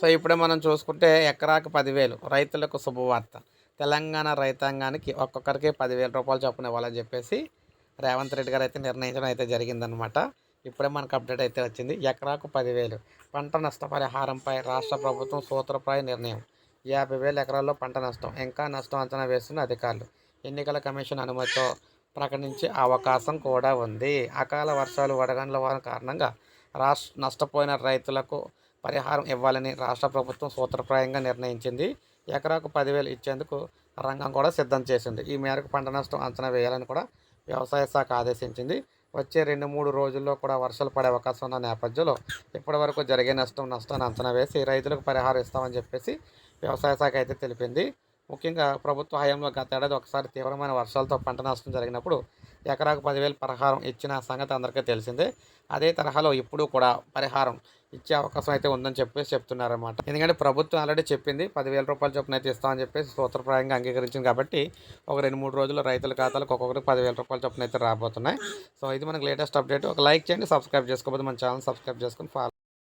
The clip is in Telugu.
సో ఇప్పుడే మనం చూసుకుంటే ఎకరాకు పదివేలు రైతులకు శుభవార్త. తెలంగాణ రైతాంగానికి ఒక్కొక్కరికి పదివేల రూపాయలు చొప్పున ఇవ్వాలని చెప్పేసి రేవంత్ రెడ్డి గారు అయితే నిర్ణయించడం అయితే జరిగిందనమాట ఇప్పుడే మనకు అప్డేట్ అయితే వచ్చింది. ఎకరాకు పదివేలు. పంట నష్టపరిహారంపై రాష్ట్ర ప్రభుత్వం సూత్రప్రాయ నిర్ణయం. యాభై వేల ఎకరాల్లో పంట నష్టం. ఇంకా నష్టం అంచనా వేస్తున్న అధికారులు. ఎన్నికల కమిషన్ అనుమతితో ప్రకటించే అవకాశం కూడా ఉంది. అకాల వర్షాలు వడగండ్ల వారం కారణంగా రాష్ట్ర నష్టపోయిన రైతులకు పరిహారం ఇవ్వాలని రాష్ట్ర ప్రభుత్వం సూత్రప్రాయంగా నిర్ణయించింది. ఎకరాకు పదివేలు ఇచ్చేందుకు రంగం కూడా సిద్ధం చేసింది. ఈ మేరకు పంట నష్టం అంచనా వేయాలని కూడా వ్యవసాయ శాఖ ఆదేశించింది. వచ్చే రెండు మూడు రోజుల్లో కూడా వర్షాలు పడే అవకాశం ఉన్న నేపథ్యంలో ఇప్పటి వరకు జరిగే నష్టం నష్టాన్ని అంచనా వేసి రైతులకు పరిహారం ఇస్తామని చెప్పేసి వ్యవసాయ శాఖ అయితే తెలిపింది. ముఖ్యంగా ప్రభుత్వ హయాంలో గత ఏడాది ఒకసారి తీవ్రమైన వర్షాలతో పంట నష్టం జరిగినప్పుడు ఎకరాకు పదివేలు పరిహారం ఇచ్చిన సంగతి అందరికీ తెలిసిందే. అదే తరహాలో ఇప్పుడు కూడా పరిహారం ఇచ్చే అవకాశం అయితే ఉందని చెప్పేసి చెప్తున్నారన్నమాట. ఎందుకంటే ప్రభుత్వం ఆల్రెడీ చెప్పింది పదివేల రూపాయల చొప్పున అయితే ఇస్తామని చెప్పేసి సూత్రప్రాయంగా అంగీకరించింది కాబట్టి ఒక రెండు మూడు రోజుల్లో రైతుల ఖాతాలకు ఒక్కొక్కరికి పదివేల రూపాయల చొప్పున అయితే రాబోతున్నాయి. సో ఇది మనకు లేటెస్ట్ అప్డేట్ ఒక లైక్ చేయండి సబ్స్క్రైబ్ చేసుకోకపోతే మన ఛానల్ సబ్స్క్రైబ్ చేసుకొని ఫాలో